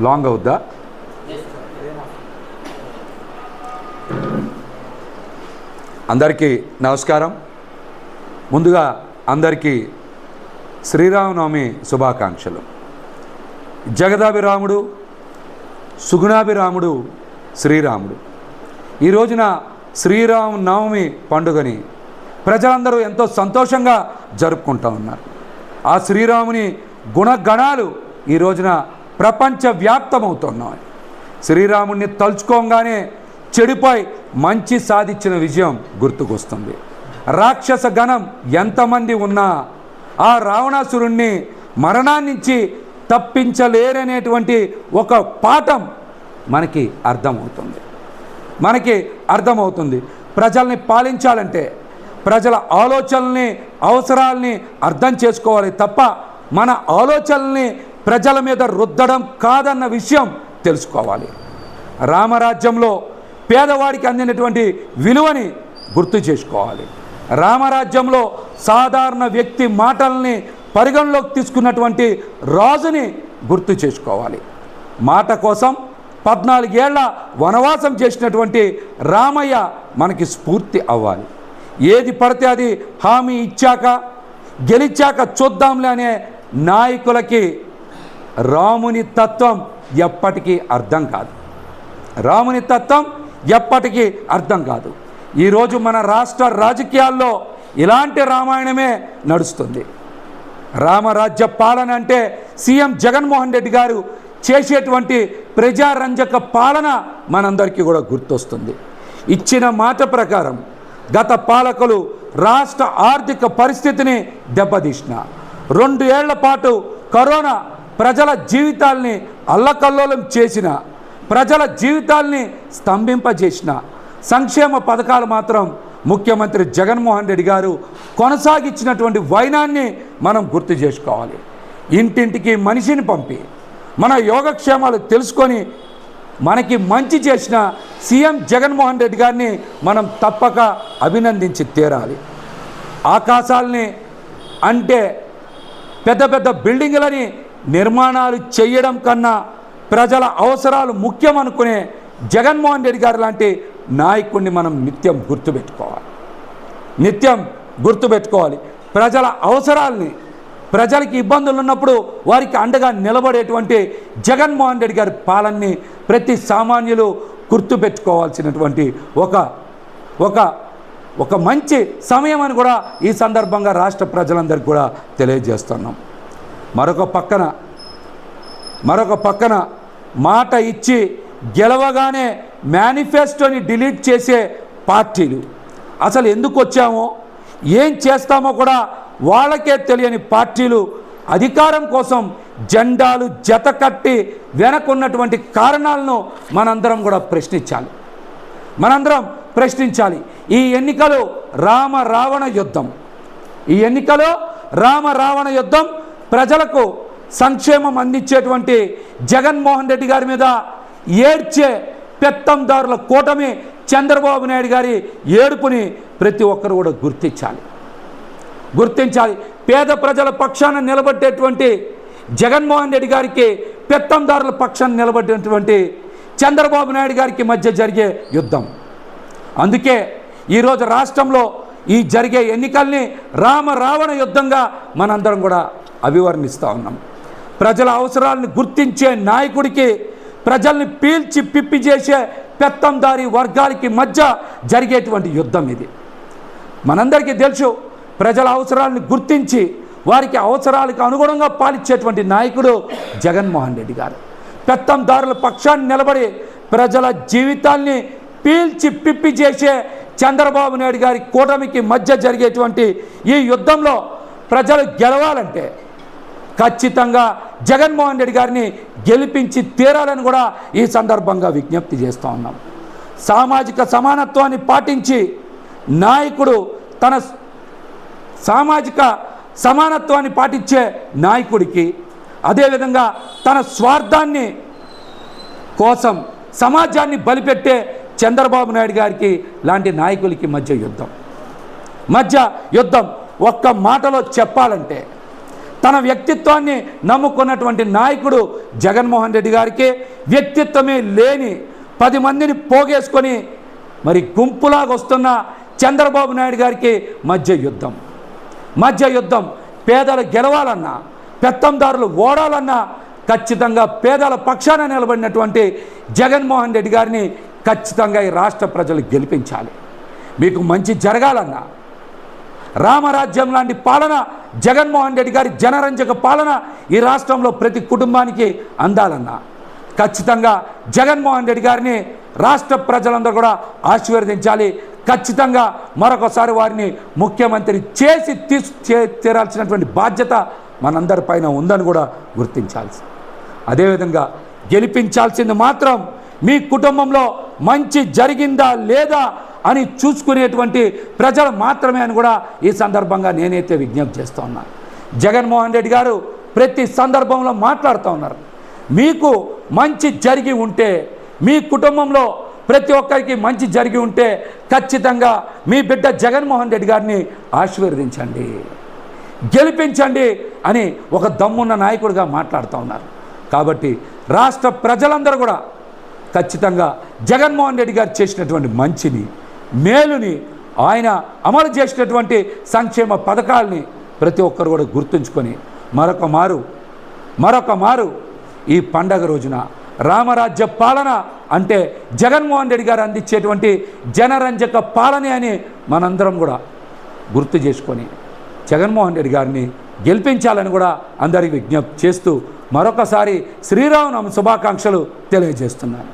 Long అవుద్దా? అందరికీ నమస్కారం. ముందుగా అందరికీ శ్రీరామనవమి శుభాకాంక్షలు. జగదాభిరాముడు సుగుణాభిరాముడు శ్రీరాముడు. ఈ రోజున శ్రీరామ నవమి పండుగని ప్రజలందరూ ఎంతో సంతోషంగా జరుపుకుంటూ ఉన్నారు. ఆ శ్రీరాముని గుణగణాలు ఈ రోజున ప్రపంచవ్యాప్తమవుతున్నాయి. శ్రీరాముణ్ణి తలుచుకోగానే చెడుపై మంచి సాధించిన విజయం గుర్తుకొస్తుంది. రాక్షస గణం ఎంతమంది ఉన్నా ఆ రావణాసురుణ్ణి మరణాన్నించి తప్పించలేరనేటువంటి ఒక పాఠం మనకి అర్థమవుతుంది. మనకి అర్థమవుతుంది. ప్రజల్ని పాలించాలంటే ప్రజల ఆలోచనల్ని అవసరాల్ని అర్థం చేసుకోవాలి తప్ప మన ఆలోచనల్ని ప్రజల మీద రుద్దడం కాదన్న విషయం తెలుసుకోవాలి. రామరాజ్యంలో పేదవాడికి అందినటువంటి విలువని గుర్తు చేసుకోవాలి. రామరాజ్యంలో సాధారణ వ్యక్తి మాటల్ని పరిగణలోకి తీసుకున్నటువంటి రాజుని గుర్తు చేసుకోవాలి. మాట కోసం పద్నాలుగేళ్ళ వనవాసం చేసినటువంటి రామయ్య మనకి స్ఫూర్తి అవ్వాలి. ఏది పడితే అది హామీ ఇచ్చాక గెలిచాక చూద్దాంలే అనే నాయకులకి రాముని తత్వం ఎప్పటికీ అర్థం కాదు. రాముని తత్వం ఎప్పటికీ అర్థం కాదు. ఈరోజు మన రాష్ట్ర రాజకీయాల్లో ఇలాంటి రామాయణమే నడుస్తుంది. రామరాజ్య పాలన అంటే సీఎం జగన్మోహన్ రెడ్డి గారు చేసేటువంటి ప్రజారంజక పాలన మనందరికీ కూడా గుర్తొస్తుంది. ఇచ్చిన మాట ప్రకారం గత పాలకులు రాష్ట్ర ఆర్థిక పరిస్థితిని దెబ్బతీసిన. రెండు ఏళ్ళ పాటు కరోనా ప్రజల జీవితాల్ని అల్లకల్లోలం చేసిన ప్రజల జీవితాల్ని స్తంభింపజేసిన సంక్షేమ పథకాలు మాత్రం ముఖ్యమంత్రి జగన్మోహన్ రెడ్డి గారు కొనసాగించినటువంటి వైనాన్ని మనం గుర్తు చేసుకోవాలి. ఇంటింటికి మనిషిని పంపి మన యోగక్షేమాలు తెలుసుకొని మనకి మంచి చేసిన సీఎం జగన్మోహన్ రెడ్డి గారిని మనం తప్పక అభినందించి తీరాలి. ఆకాశాల్ని అంటే పెద్ద పెద్ద బిల్డింగులని నిర్మాణాలు చేయడం కన్నా ప్రజల అవసరాలు ముఖ్యం అనుకునే జగన్మోహన్ రెడ్డి గారు లాంటి నాయకుడిని మనం నిత్యం గుర్తుపెట్టుకోవాలి. నిత్యం గుర్తుపెట్టుకోవాలి. ప్రజల అవసరాల్ని ప్రజలకి ఇబ్బందులు ఉన్నప్పుడు వారికి అండగా నిలబడేటువంటి జగన్మోహన్ రెడ్డి గారి పాలనని ప్రతి సామాన్యులు గుర్తుపెట్టుకోవాల్సినటువంటి ఒక ఒక ఒక మంచి సమయం అని కూడా ఈ సందర్భంగా రాష్ట్ర ప్రజలందరికీ కూడా తెలియజేస్తున్నాం. మరొక పక్కన మరొక పక్కన మాట ఇచ్చి గెలవగానే మేనిఫెస్టోని డిలీట్ చేసే పార్టీలు. అసలు ఎందుకు వచ్చామో ఏం చేస్తామో కూడా వాళ్ళకే తెలియని పార్టీలు అధికారం కోసం జెండాలు జత కట్టి వెనకున్నటువంటి కారణాలను మనందరం కూడా ప్రశ్నించాలి. మనందరం ప్రశ్నించాలి. ఈ ఎన్నికలు రామ రావణ యుద్ధం. ఈ ఎన్నికలో రామ రావణ యుద్ధం ప్రజలకు సంక్షేమం అందించేటువంటి జగన్మోహన్ రెడ్డి గారి మీద ఏడ్చే పెత్తందారుల కూటమి చంద్రబాబు నాయుడు గారి ఏడుపుని ప్రతి ఒక్కరు కూడా గుర్తించాలి. గుర్తించాలి. పేద ప్రజల పక్షాన నిలబడేటువంటి జగన్మోహన్ రెడ్డి గారికి పెత్తందారుల పక్షాన నిలబడేటువంటి చంద్రబాబు నాయుడు గారికి మధ్య జరిగే యుద్ధం. అందుకే ఈరోజు రాష్ట్రంలో ఈ జరిగే ఎన్నికల్ని రామ రావణ యుద్ధంగా మనందరం కూడా అభివర్ణిస్తూ ఉన్నాం. ప్రజల అవసరాలను గుర్తించే నాయకుడికి ప్రజల్ని పీల్చి పిప్పి చేసే పెత్తందారి వర్గాలకి మధ్య జరిగేటువంటి యుద్ధం ఇది. మనందరికీ తెలుసు ప్రజల అవసరాలను గుర్తించి వారికి అవసరాలకు అనుగుణంగా పాలించేటువంటి నాయకుడు జగన్మోహన్ రెడ్డి గారు. పెత్తందారుల పక్షాన్ని నిలబడి ప్రజల జీవితాల్ని పీల్చి పిప్పి చేసే చంద్రబాబు నాయుడు గారి కూటమికి మధ్య జరిగేటువంటి ఈ యుద్ధంలో ప్రజలు గెలవాలంటే ఖచ్చితంగా జగన్మోహన్ రెడ్డి గారిని గెలిపించి తీరాలని కూడా ఈ సందర్భంగా విజ్ఞప్తి చేస్తూ ఉన్నాం. సామాజిక సమానత్వాన్ని పాటించి నాయకుడు తన సామాజిక సమానత్వాన్ని పాటించే నాయకుడికి అదేవిధంగా తన స్వార్థాన్ని కోసం సమాజాన్ని బలిపెట్టే చంద్రబాబు నాయుడు గారికి లాంటి నాయకులకి మధ్య యుద్ధం. మధ్య యుద్ధం ఒక్క మాటలో చెప్పాలంటే తన వ్యక్తిత్వాన్ని నమ్ముకున్నటువంటి నాయకుడు జగన్మోహన్ రెడ్డి గారికి వ్యక్తిత్వమే లేని పది మందిని పోగేసుకొని మరి గుంపులాగా వస్తున్న చంద్రబాబు నాయుడు గారికి మధ్య యుద్ధం. మధ్య యుద్ధం. పేదలు గెలవాలన్నా పెత్తందారులు ఓడాలన్నా ఖచ్చితంగా పేదల పక్షాన నిలబడినటువంటి జగన్మోహన్ రెడ్డి గారిని ఖచ్చితంగా ఈ రాష్ట్ర ప్రజలు గెలిపించాలి. మీకు మంచి జరగాలన్నా రామరాజ్యం లాంటి పాలన జగన్మోహన్ రెడ్డి గారి జనరంజక పాలన ఈ రాష్ట్రంలో ప్రతి కుటుంబానికి అందాలన్నా. ఖచ్చితంగా జగన్మోహన్ రెడ్డి గారిని రాష్ట్ర ప్రజలందరూ కూడా ఆశీర్వదించాలి. ఖచ్చితంగా మరొకసారి వారిని ముఖ్యమంత్రి చేసి తీసు చే- తీరాల్సినటువంటి బాధ్యత మనందరిపైన ఉందని కూడా గుర్తించాల్సి. అదేవిధంగా గెలిపించాల్సింది మాత్రం మీ కుటుంబంలో మంచి జరిగిందా లేదా అని చూసుకునేటువంటి ప్రజలు మాత్రమే అని కూడా ఈ సందర్భంగా నేనైతే విజ్ఞప్తి చేస్తూ ఉన్నాను జగన్మోహన్ రెడ్డి గారు ప్రతి సందర్భంలో మాట్లాడుతూ ఉన్నారు. మీకు మంచి జరిగి ఉంటే మీ కుటుంబంలో ప్రతి ఒక్కరికి మంచి జరిగి ఉంటే ఖచ్చితంగా మీ బిడ్డ జగన్మోహన్ రెడ్డి గారిని ఆశీర్వదించండి గెలిపించండి అని ఒక దమ్మున్న నాయకుడిగా మాట్లాడుతూ ఉన్నారు. కాబట్టి రాష్ట్ర ప్రజలందరూ కూడా ఖచ్చితంగా జగన్మోహన్ రెడ్డి గారు చేసినటువంటి మంచిని మేలుని ఆయన అమలు చేసినటువంటి సంక్షేమ పథకాలని ప్రతి ఒక్కరు కూడా గుర్తుంచుకొని మరొక మారు మరొక మారు ఈ పండగ రోజున. రామరాజ్య పాలన అంటే జగన్మోహన్ రెడ్డి గారు అందించేటువంటి జనరంజక పాలనే అని మనందరం కూడా గుర్తు చేసుకొని జగన్మోహన్ రెడ్డి గారిని గెలిపించాలని కూడా అందరికి విజ్ఞప్తి చేస్తూ మరొకసారి శ్రీరామనవమి శుభాకాంక్షలు తెలియజేస్తున్నాను.